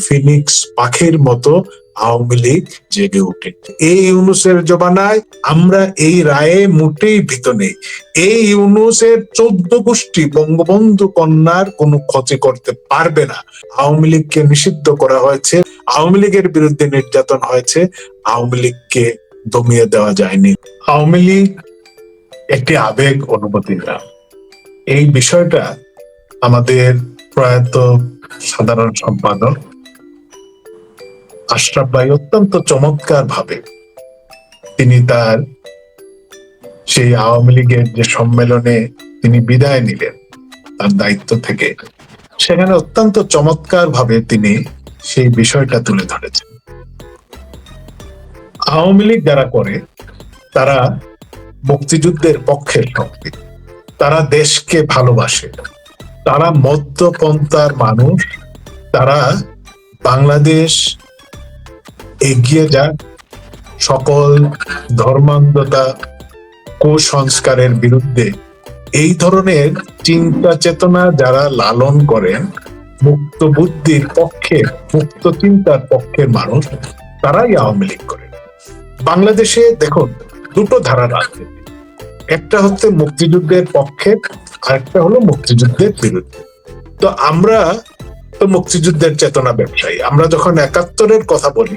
Phoenix পাখির মতো আওয়ামী লীগ জেগে ওঠে। এই ইউনুসের জবানায় আমরা এই রায়ে মোটেই ভীত নেই। এই ইউনুসের চোদ্দ গোষ্ঠী বঙ্গবন্ধু কন্যার কোনো ক্ষতি করতে পারবে না। আওয়ামী লীগকে নিষিদ্ধ করা হয়েছে, আওয়ামী লীগের বিরুদ্ধে নির্যাতন হয়েছে, আওয়ামী লীগকে দমিয়ে দেওয়া যায়নি। আওয়ামী লীগ একটি আবেগ অনুভূতির নাম এই বিষয়টা আমাদের প্রয়াত সাধারণ সম্পাদক আশরাফ ভাই অত্যন্ত চমৎকার ভাবে তিনি তার সেই আওয়ামী লীগের যে সম্মেলনে তিনি বিদায় নিলেন, তার দায়িত্ব থেকে। সেখানে অত্যন্ত চমৎকার ভাবে তিনি সেই বিষয়টা তুলে ধরেছেন। আওয়ামী লীগ যারা করে, তারা মুক্তিযুদ্ধের পক্ষের শক্তি। তারা দেশকে ভালোবাসে। তারা মধ্যপন্থার মানুষ। তারা বাংলাদেশ এগিয়ে যাক সকল ধর্মান্ধতা, কুসংস্কারের বিরুদ্ধে। এই ধরনের চিন্তা চেতনা যারা লালন করেন, মুক্ত বুদ্ধির পক্ষে, মুক্ত চিন্তার পক্ষের মানুষ, তারাই আওয়ামী লীগ করে বাংলাদেশে দেখুন, দুটো ধারা রাজনীতি একটা হচ্ছে মুক্তিযুদ্ধের পক্ষে, আরেকটা হলো মুক্তিযুদ্ধের বিরুদ্ধে। তো আমরা তো মুক্তিযুদ্ধের চেতনা ব্যবসায়ী। আমরা যখন একাত্তরের কথা বলি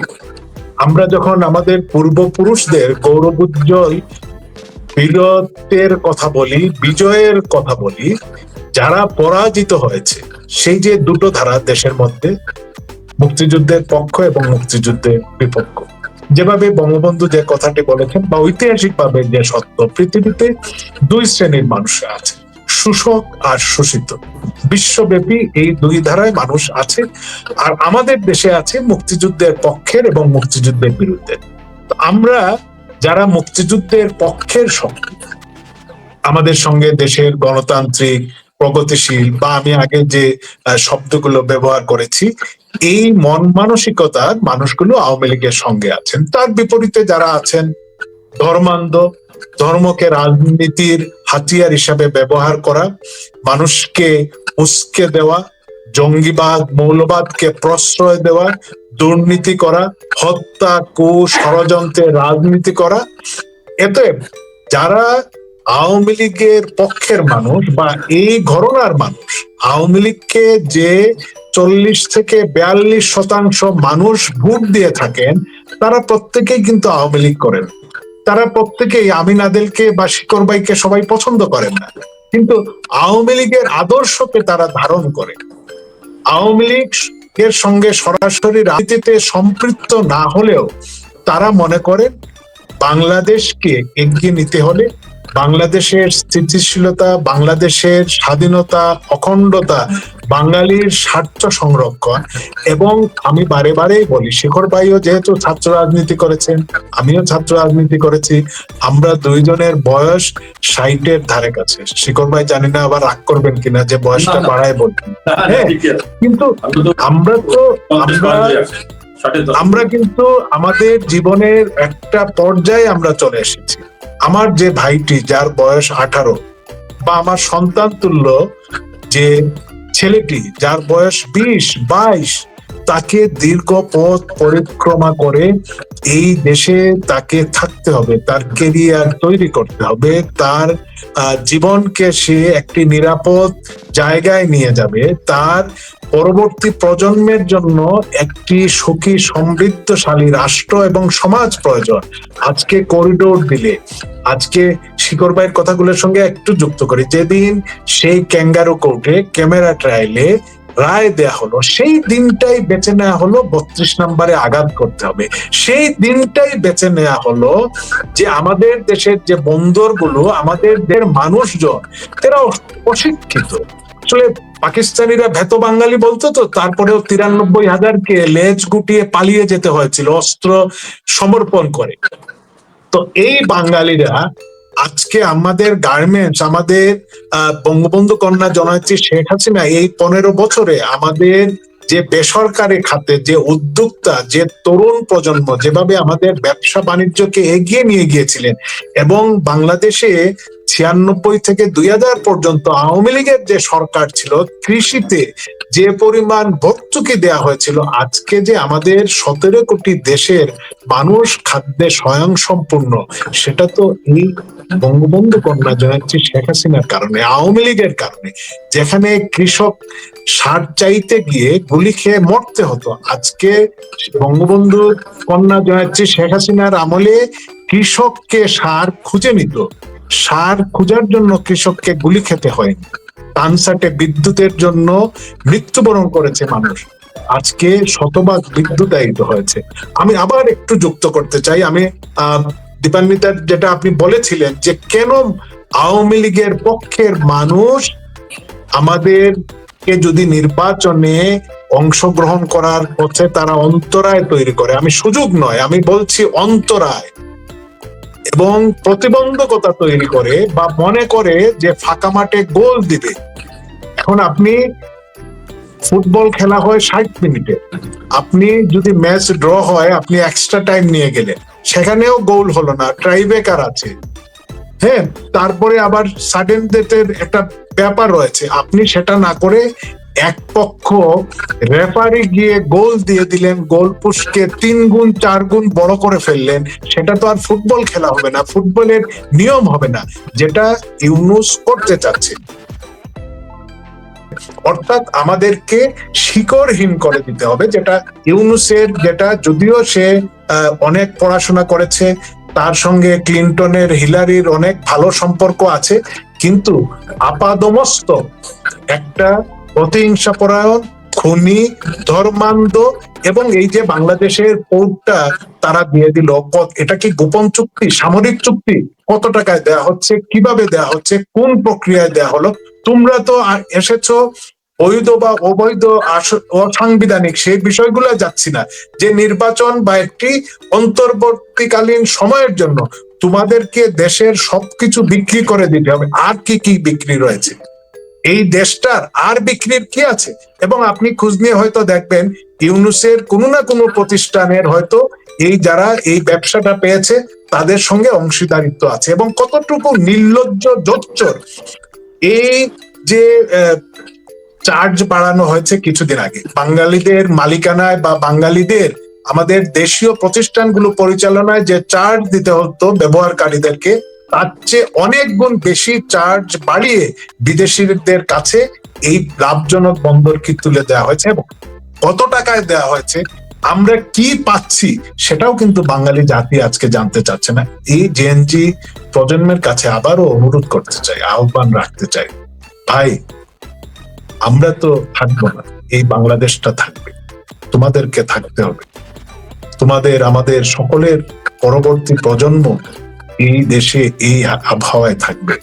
আমরা যখন আমাদের পূর্বপুরুষদের গৌরবোজ্জ্বল বীরত্বের কথা বলি, বিজয়ের কথা বলি, যারা পরাজিত হয়েছে, সেই যে দুটো ধারা দেশের মধ্যে, মুক্তিযুদ্ধের পক্ষ এবং মুক্তিযুদ্ধের বিপক্ষ। যেভাবে বঙ্গবন্ধু যে কথাটি বলেছেন, বা ঐতিহাসিকভাবে যে সত্য, পৃথিবীতে দুই শ্রেণির মানুষ আছে। শোষক আর শোষিত। বিশ্বব্যাপী এই দুই ধারায় মানুষ আছে আর আমাদের দেশে আছে মুক্তিযুদ্ধের পক্ষের এবং মুক্তিযুদ্ধের বিরুদ্ধে। আমরা যারা মুক্তিযুদ্ধের পক্ষের শক্তি আমাদের সঙ্গে দেশের গণতান্ত্রিক, প্রগতিশীল বা আমি আগে যে শব্দগুলো ব্যবহার করেছি, এই মন মানসিকতার মানুষগুলো আওয়ামী লীগের সঙ্গে আছেন। তার বিপরীতে যারা আছেন ধর্মান্ধ ধর্মকে রাজনীতির হাতিয়ার হিসাবে ব্যবহার করা, মানুষকে উস্কে দেওয়া, জঙ্গিবাদ, মৌলবাদকে প্রশ্রয় দেওয়া, দুর্নীতি করা, হত্যা কু ষড়যন্ত্রের রাজনীতি করা। এতে যারা আওয়ামী লীগের পক্ষের মানুষ বা এই ঘরনার মানুষ, আওয়ামী লীগকে যে চল্লিশ থেকে বিয়াল্লিশ শতাংশ মানুষ ভোট দিয়ে থাকেন, তারা প্রত্যেকেই কিন্তু আওয়ামী লীগ করেন। তারা প্রত্যেকেই আমিন আদেলকে বা শিকর বাইকে সবাই পছন্দ করে না। কিন্তু আওয়ামী লীগের আদর্শকে তারা ধারণ করে। আওয়ামী লীগ এর সঙ্গে সরাসরি রাজনীতিতে সম্পৃক্ত না হলেও তারা মনে করেন, বাংলাদেশকে এগিয়ে নিতে হলে বাংলাদেশের স্থিতিশীলতা বাংলাদেশের স্বাধীনতা অখণ্ডতা বাঙালির স্বার্থ সংরক্ষণ এবং আমি বারে বারেই বলি শেখর ভাইও যেহেতু ছাত্র রাজনীতি করেছেন আমিও ছাত্র রাজনীতি করেছি আমরা দুইজনের বয়স ষাটের ধারে কাছে। শেখর ভাই জানি না আবার রাগ করবেন কিনা যে বয়সটা। বাড়ায় বলছেন হ্যাঁ, কিন্তু আমরা তো। আমরা কিন্তু আমাদের জীবনের একটা পর্যায়ে আমরা চলে এসেছি। আমার যে ভাইটি, যার বয়স আঠারো বা আমার সন্তান তুল্য যে ছেলেটি, যার বয়স বিশ, বাইশ তাকে দীর্ঘ পথ পরিক্রমা করে এই দেশে তাকে থাকতে হবে, তার কেরিয়ার তৈরি করতে হবে, তার জীবনকে সে একটি নিরাপদ জায়গায় নিয়ে যাবে, তার পরবর্তী প্রজন্মের জন্য একটি সুখী, সমৃদ্ধশালী রাষ্ট্র এবং সমাজ প্রয়োজন। আজকে করিডোর দিলে, আজকে শিকর ভাইয়ের কথাগুলোর সঙ্গে একটু যুক্ত করি। যেদিন সেই ক্যাঙ্গারু কোর্টে ক্যামেরা ট্রায়ালে রায় দেয়া হলো, সেই দিনটাই বেছে নেওয়া হলো বত্রিশ নম্বরে আঘাত করতে হবে। সেই দিনটাই বেছে নেওয়া হলো যে আমাদের দেশের যে বন্দরগুলো, আমাদের মানুষজন, তারা অশিক্ষিত। আসলে পাকিস্তানিরা ভেত বাঙালি বলতো তো, তারপরেও তিরানব্বই হাজারকে লেজ গুটিয়ে পালিয়ে যেতে হয়েছিল, অস্ত্র সমর্পণ করে। তো এই বাঙালিরা আজকে আমাদের গার্মেন্টস আমাদের বঙ্গবন্ধু কন্যা জননেত্রী শেখ হাসিনা এই পনেরো বছরে আমাদের যে বেসরকারি খাতে, যে উদ্যোক্তা, যে তরুণ প্রজন্ম যেভাবে আমাদের ব্যবসা বাণিজ্যকে এগিয়ে নিয়ে গিয়েছিলেন এবং বাংলাদেশে ছিয়ানব্বই থেকে দুই হাজার পর্যন্ত আওয়ামী লীগের যে সরকার ছিল, কৃষিতে যে পরিমাণ ভর্তুকি দেয়া হয়েছিল, আজকে যে আমাদের সতেরো কোটি দেশের মানুষ খাদ্যে স্বয়ং সম্পূর্ণ সেটা তো এই বঙ্গবন্ধু কন্যা জয়ন্তী শেখ হাসিনার কারণে, আওয়ামী লীগের কারণে। যেখানে কৃষক সার চাইতে গিয়ে গুলি খেয়ে মরতে হতো, আজকে বঙ্গবন্ধু কন্যা জয়ন্তী শেখ হাসিনার আমলে কৃষককে সার খুঁজে নিত। সার খোঁজার জন্য কৃষককে গুলি খেতে হয়নি তানসাটে বিদ্যুতের জন্য মৃত্যুবরণ করেছে মানুষ। আজকে শতভাগ বিদ্যুতায়িত হয়েছে। আমি আবার একটু যুক্ত করতে চাই। আমি দীপান্বিতার যেটা আপনি বলেছিলেন যে কেন আওয়ামী লীগের পক্ষের মানুষ আমাদেরকে যদি নির্বাচনে অংশগ্রহণ করার পথে তারা অন্তরায় তৈরি করে, আমি সুযোগ নয়, আমি বলছি অন্তরায়। এবং প্রতিবন্ধকতা তৈরি করে বা মনে করে যে ফাঁকা মাঠে গোল দিবে। এখন আপনি ফুটবল খেলা হয় ষাট মিনিটে। আপনি যদি ম্যাচ ড্র হয়, আপনি এক্সট্রা টাইম নিয়ে গেলেন। সেখানেও গোল হলো না ট্রাইবেকার আছে। হ্যাঁ তারপরে আবার সাডেন ডেথের একটা ব্যাপার রয়েছে। আপনি সেটা না করে এক পক্ষ রেফারি গিয়ে গোল দিয়ে দিলেন গোল পুষকে তিন গুণ, চার গুণ বড় করে ফেললেন, সেটা তো আর ফুটবল খেলা হবে না ফুটবলের নিয়ম হবে না, যেটা ইউনুস করতে চাচ্ছে। অর্থাৎ আমাদেরকে শিকড়হীন করে দিতে হবে, যেটা ইউনুসের, যেটা যদিও সে অনেক পড়াশোনা করেছে, তার সঙ্গে ক্লিন্টনের, হিলারির অনেক ভালো সম্পর্ক আছে, কিন্তু আপাদমস্ত একটা প্রতিহিংসা পরায়ণ, খুনি, ধর্মান্ধ এবং এই যে বাংলাদেশের পোর্টটা তারা দিয়ে দিল এটা কি গোপন চুক্তি, সামরিক চুক্তি? কত টাকায় দেয়া হচ্ছে, কীভাবে দেয়া হচ্ছে, কোন প্রক্রিয়ায় দেয়া হলো? তোমরা তো এসেছ বৈধ বা অবৈধ অসাংবিধানিক, সেই বিষয়গুলো যাচ্ছি না। যে নির্বাচন বা একটি অন্তর্বর্তীকালীন সময়ের জন্য তোমাদেরকে দেশের সবকিছু বিক্রি করে দিতে হবে। আর কি কি বিক্রি রয়েছে? এই দেশটার আর বিক্রির কি আছে? এবং আপনি খোঁজ নিয়ে হয়তো দেখবেন, ইউনুসের কোনো না কোনো প্রতিষ্ঠানের হয়তো এই যারা এই ব্যবসাটা পেয়েছে, তাদের সঙ্গে অংশীদারিত্ব আছে। এবং কতটুকু নির্লজ্জ জোচ্চর এই যে চার্জ বাড়ানো হয়েছে কিছুদিন আগে। বাঙালিদের মালিকানায় বা বাঙালিদের আমাদের দেশীয় প্রতিষ্ঠানগুলো পরিচালনায় যে চার্জ দিতে হতো ব্যবহারকারীদেরকে তার চেয়ে অনেক গুণ বেশি চার্জ বাড়িয়ে বিদেশিদের কাছে এই লাভজনক বন্দর কি তুলে দেওয়া হয়েছে এবং কত টাকায় দেওয়া হয়েছে, আমরা কি পাচ্ছি সেটাও কিন্তু বাঙালি জাতি আজকে জানতে চাচ্ছে না। এই জেএনজি প্রজন্মের কাছে আবারও অনুরোধ করতে চাই, আহ্বান রাখতে চাই। ভাই, আমরা তো থাকব না, এই বাংলাদেশটা থাকবে, তোমাদেরকে থাকতে হবে। তোমাদের, আমাদের সকলের পরবর্তী প্রজন্ম এই দেশে এই আবহাওয়ায় থাকবে।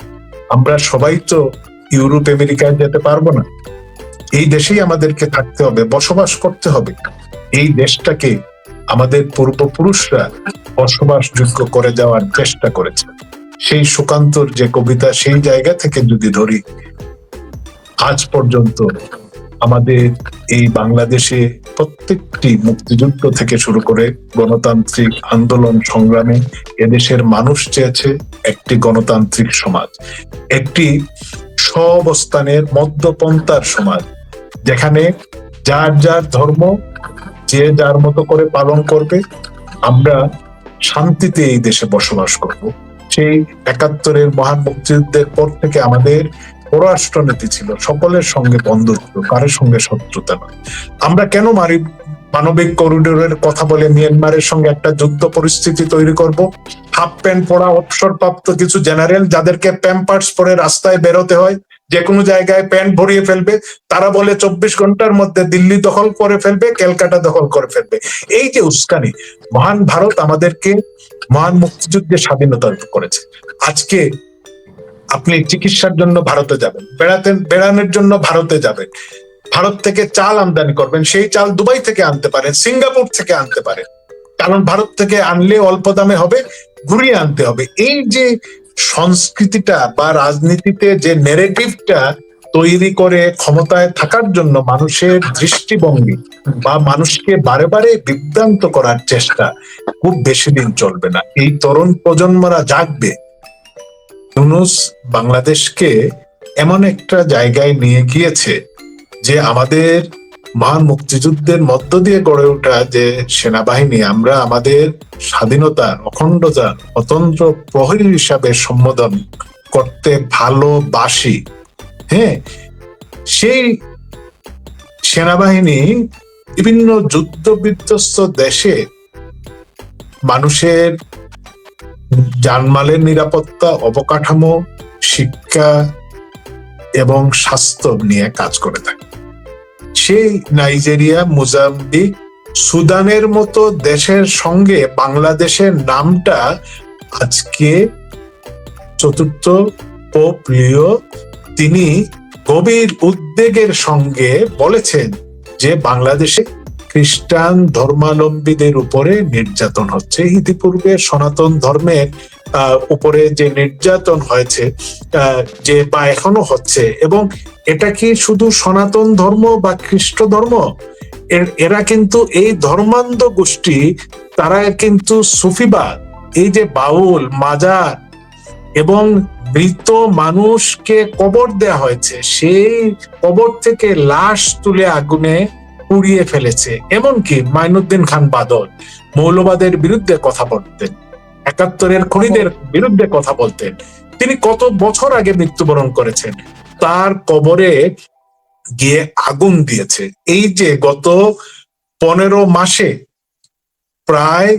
আমরা সবাই তো ইউরোপ, আমেরিকায় যেতে পারব না। এই দেশেই আমাদেরকে থাকতে হবে, বসবাস করতে হবে। এই দেশটাকে আমাদের পূর্বপুরুষরা বসবাসযোগ্য করে যাওয়ার চেষ্টা করেছে। সেই সুকান্তর যে কবিতা, সেই জায়গা থেকে যদি ধরি, আজ পর্যন্ত আমাদের এই বাংলাদেশে প্রত্যেকটি মুক্তিযুদ্ধ থেকে শুরু করে গণতান্ত্রিক আন্দোলন সংগ্রামে এদেশের মানুষ চেয়েছে একটি গণতান্ত্রিক সমাজ, একটি সবস্থানের মধ্যপন্থার সমাজ, যেখানে যার যার ধর্ম যে যার মতো করে পালন করবে, আমরা শান্তিতে এই দেশে বসবাস করব। সেই একাত্তরের মহান মুক্তিযুদ্ধের পর থেকে আমাদের পররাষ্ট্রনীতি ছিল, সকলের সঙ্গে বন্ধুত্ব, কারোর সঙ্গে শত্রুতা নয়। আমরা কেন মারি মানবিক করিডোরের কথা বলে মিয়ানমারের সঙ্গে একটা যুদ্ধ পরিস্থিতি তৈরি করব? হাফ প্যান্ট পরা অবসরপ্রাপ্ত কিছু জেনারেল যাদেরকে প্যাম্পার্স পরে রাস্তায় বেরোতে হয় যে কোনো জায়গায় প্যান্ট ভরিয়ে ফেলবে, তারা বলে চব্বিশ ঘণ্টার মধ্যে দিল্লি দখল করে ফেলবে, ক্যালকাটা দখল করে ফেলবে। এই যে উস্কানি, মহান ভারত আমাদেরকে মহান মুক্তিযুদ্ধে স্বাধীনতা করেছে। আজকে আপনি চিকিৎসার জন্য ভারতে যাবেন, বেড়াতে, বেড়ানোর জন্য ভারতে যাবেন। ভারত থেকে চাল আমদানি করবেন, সেই চাল দুবাই থেকে আনতে পারেন, সিঙ্গাপুর থেকে আনতে পারেন। কারণ ভারত থেকে আনলে অল্প দামে হবে, ঘুরিয়ে আনতে হবে। এই যে সংস্কৃতিটা বা রাজনীতিতে যে নেরেটিভটা তৈরি করে ক্ষমতায় থাকার জন্য মানুষের দৃষ্টিভঙ্গি বা মানুষকে বারে বারে বিভ্রান্ত করার চেষ্টা খুব বেশি দিন চলবে না। এই তরুণ প্রজন্মরা জাগবে। ইউনুস বাংলাদেশকে এমন একটা জায়গায় নিয়ে গিয়েছে যে আমাদের মহান মুক্তিযুদ্ধের মধ্য দিয়ে গড়ে ওঠা যে সেনাবাহিনী, আমরা আমাদের স্বাধীনতার অখণ্ডতার অতন্ত্র প্রহরী হিসাবে সম্বোধন করতে ভালোবাসি। হ্যাঁ সেই সেনাবাহিনী বিভিন্ন যুদ্ধ বিধ্বস্ত দেশে মানুষের জানমালের নিরাপত্তা, অবকাঠামো, শিক্ষা এবং স্বাস্থ্য নিয়ে কাজ করে থাকে। সেই নাইজেরিয়া, মোজাম্বিক, সুদানের মতো দেশের সঙ্গে বাংলাদেশের নামটা আজকে চতুর্থ পোপ লিও, তিনি গভীর উদ্বেগের সঙ্গে বলেছেন যে বাংলাদেশে খ্রিস্টান ধর্মাবলম্বীদের উপরে নির্যাতন হচ্ছে। ইতিপূর্বে সনাতন ধর্মের উপরে যে নির্যাতন হয়েছে যে বা এখনও হচ্ছে, এবং এটা কি শুধু সনাতন ধর্ম বা খ্রিস্ট ধর্ম? এরা কিন্তু এই ধর্মান্ধ গোষ্ঠী, তারা কিন্তু সুফিবাদ, এই যে বাউল, মাজার এবং মৃত মানুষকে কবর দেয়া হয়েছে। সেই কবর থেকে লাশ তুলে আগুনে পুড়িয়ে ফেলেছে, এমনকি মাইনুদ্দিন খান বাদল মৌলবাদের বিরুদ্ধে কথা বলতেন, একাত্তরের খনিদের বিরুদ্ধে কথা বলতেন। তিনি কত বছর আগে মৃত্যুবরণ করেছেন? তার কবরে গিয়ে আগুন দিয়েছে। এই যে গত পনেরো মাসে প্রায়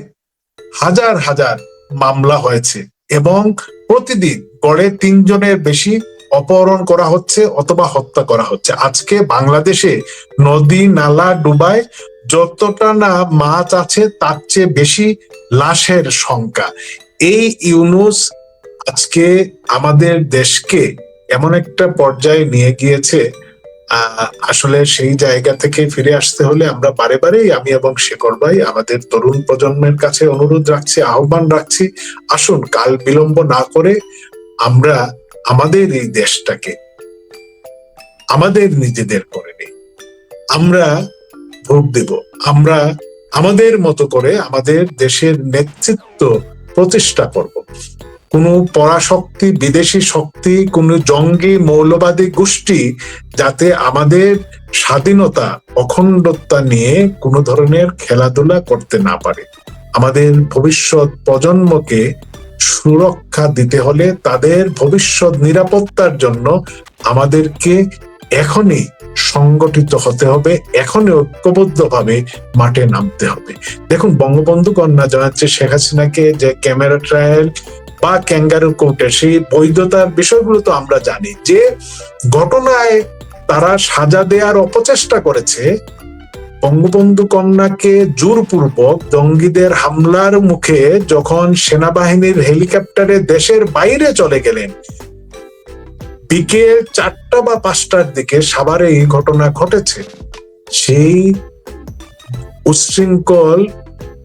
হাজার হাজার মামলা হয়েছে এবং প্রতিদিন গড়ে তিনজনের বেশি অপহরণ করা হচ্ছে অথবা হত্যা করা হচ্ছে। আজকে বাংলাদেশে নদী, নালা, ডুবায় যতটা না মাছ আছে, তার চেয়ে বেশি লাশের সংখ্যা। এই ইউনুস আজকে আমাদের দেশকে এমন একটা পর্যায়ে নিয়ে গিয়েছে আসলে সেই জায়গা থেকে ফিরে আসতে হলে আমরা বারে বারেই আমি এবং শেখর ভাই আমাদের তরুণ প্রজন্মের কাছে অনুরোধ রাখছি, আহ্বান রাখছি, আসুন কাল বিলম্ব না করে আমরা আমাদের এই দেশটাকে আমাদের নিজেদের করে নিই। আমরা ভোট দেব। আমরা আমাদের মতো করে আমাদের দেশের নেতৃত্ব প্রতিষ্ঠা করব। কোনো পরাশক্তি, বিদেশি শক্তি, কোনো জঙ্গি, মৌলবাদী গোষ্ঠী যাতে আমাদের স্বাধীনতা, অখণ্ডতা নিয়ে কোনো ধরনের খেলাধুলা করতে না পারে। আমাদের ভবিষ্যৎ প্রজন্মকে সুরক্ষা দিতে হলে তাদের ভবিষ্যৎ নিরাপত্তার জন্য আমাদেরকে এখনই সংগঠিত হতে হবে, এখনই ঐক্যবদ্ধভাবে মাঠে নামতে হবে। দেখুন বঙ্গবন্ধু কন্যা জানাচ্ছে শেখ হাসিনাকে যে ক্যামেরা ট্রায়াল বা ক্যাঙ্গারু কোর্টে সেই বৈধতার বিষয়গুলো তো আমরা জানি। যে ঘটনায় তারা সাজা দেওয়ার অপচেষ্টা করেছে বঙ্গবন্ধু কন্যাকে জোরপূর্বক জঙ্গিদের হামলার মুখে যখন সেনাবাহিনীর হেলিকপ্টারে দেশের বাইরে চলে গেলেন। বিকেল চারটা বা পাঁচটার দিকে সাভারে এই ঘটনা ঘটেছে। সেই উচ্ছৃঙ্খল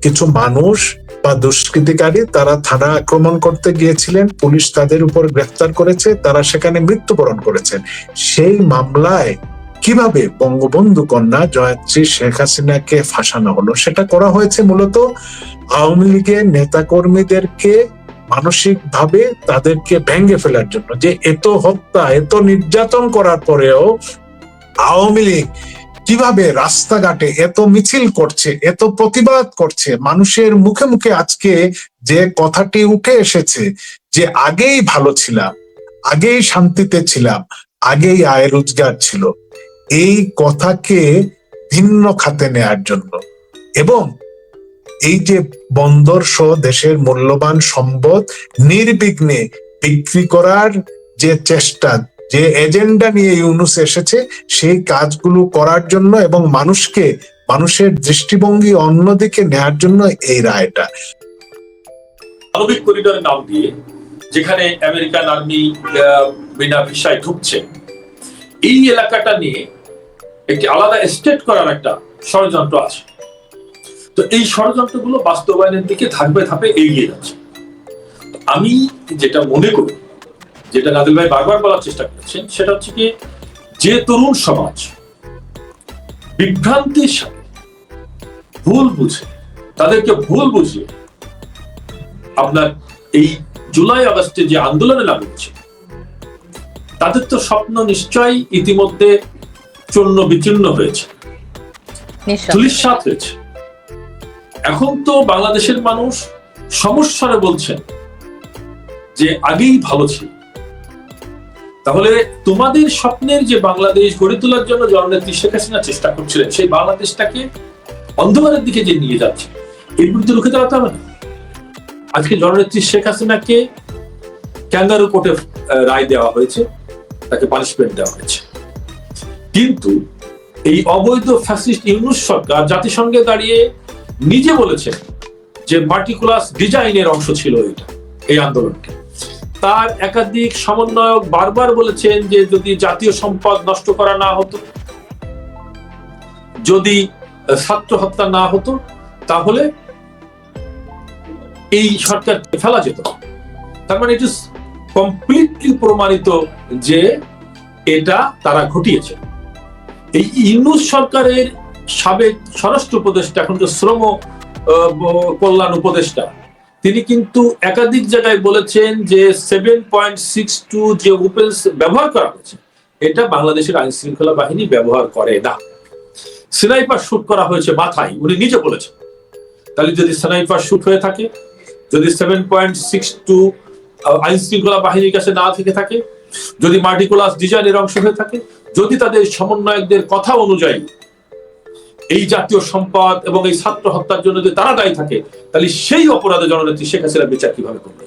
কিছু মানুষ বা দুষ্কৃতিকারী তারা থানা আক্রমণ করতে গিয়েছিলেন। পুলিশ তাদের উপর গ্রেফতার করেছে, তারা সেখানে মৃত্যুবরণ করেছেন। সেই মামলায় কীভাবে বঙ্গবন্ধু কন্যা জয়ত্রী শেখ হাসিনাকে ফাঁসানো হলো? সেটা করা হয়েছে মূলত আওয়ামী লীগের নেতাকর্মীদেরকে মানসিক ভাবে তাদেরকে ভেঙে ফেলার জন্য। যে এত হত্যা, এত নির্যাতন করার পরেও আওয়ামী লীগ কীভাবে রাস্তাঘাটে এত মিছিল করছে, এত প্রতিবাদ করছে, মানুষের মুখে মুখে আজকে যে কথাটি উঠে এসেছে, যে আগেই ভালো ছিলাম, আগেই শান্তিতে ছিলাম, আগেই আয় রোজগার ছিল এই কথাকে ভিন্ন খাতে নেয়ার জন্য। এবং এই যে বন্দর সহ দেশের মূল্যবান সম্পদ নির্বিঘ্নে বিক্রি করার যে চেষ্টা, যে এজেন্ডা নিয়ে ইউনুস এসেছে, সেই কাজগুলো করার জন্য এবং মানুষকে, মানুষের দৃষ্টিভঙ্গি অন্যদিকে নেয়ার জন্য এই রায়টা। মানবিক করিডোরের নাম দিয়ে, যেখানে আমেরিকান আর্মি বিনা ভিসায় ঢুকছে, এই এলাকাটা নিয়ে একটি আলাদা স্টেট করার একটা ষড়যন্ত্র আছে। তো এই ষড়যন্ত্রগুলো বাস্তবায়নের দিকে ধাপে ধাপে এগিয়ে যাচ্ছে। আমি যেটা মনে করি, যেটা নাদিল ভাই বারবার বলার চেষ্টা করেছেন, সেটা হচ্ছে কি, যে তরুণ সমাজ বিভ্রান্তির সাথে ভুল বুঝে, তাদেরকে ভুল বুঝিয়ে আপনার এই জুলাই আগস্টে যে আন্দোলনে নামিয়েছে, তাদের তো স্বপ্ন নিশ্চয়ই ইতিমধ্যে চূর্ণ বিচূর্ণ হয়েছে। হয়েছে। এখন তো বাংলাদেশের মানুষ সমস্যারে বলছেন যে আগেই ভালো ছিল। তাহলে তোমাদের স্বপ্নের যে বাংলাদেশ গড়ে তোলার জন্য জননেত্রী শেখ হাসিনা চেষ্টা করছিলেন সেই বাংলাদেশটাকে অন্ধকারের দিকে যে নিয়ে যাচ্ছে এর বিরুদ্ধে রুখে দাঁড়াতে হবে না। আজকে জননেত্রী শেখ হাসিনাকে ক্যাঙ্গারু কোর্টে রায় দেওয়া হয়েছে তাকে পানিশমেন্ট দেওয়া হয়েছে। কিন্তু এই অবৈধ ফ্যাসিস্ট ইউনুস সরকার জাতিসংঘে দাঁড়িয়ে নিজে বলেছেন যে পার্টিকুলার ডিজাইনের অংশ ছিল এটা, এই আন্দোলনকে। তার একাধিক সমন্বয়ক বারবার বলেছেন যে যদি জাতীয় সম্পদ নষ্ট করা না হতো, যদি ছাত্র হত্যা না হতো, তাহলে এই সরকারকে ফেলা যেত। তার মানে ইট কমপ্লিটলি প্রমাণিত যে এটা তারা ঘটিয়েছে। এই ইউনুস সরকারের সাবেক স্বরাষ্ট্র উপদেষ্টা, এখন যে শ্রম কল্যাণ উপদেষ্টা, তিনি কিন্তু একাধিক জায়গায় বলেছেন যে সেভেন পয়েন্ট সিক্স টু যে ওপেন্স ব্যবহার করা হয়েছে, এটা বাংলাদেশের আইন শৃঙ্খলা বাহিনী ব্যবহার করে না। স্নাইপার শুট করা হয়েছে মাথায়, উনি নিজে বলেছেন। তাহলে যদি স্নাইপার শুট হয়ে থাকে, যদি সেভেন পয়েন্ট সিক্স টু আইন শৃঙ্খলা বাহিনীর কাছে না থেকে থাকে, যদি মার্টিকুলাস ডিজাইনের অংশ হয়ে থাকে যদি তাদের সমন্বয়কদের কথা অনুযায়ী এই জাতীয় সম্পদ এবং এই ছাত্র হত্যার জন্য যদি তারা দায়ী থাকে, তাহলে সেই অপরাধে জননেত্রী শেখ হাসিনা বিচার কীভাবে করবে?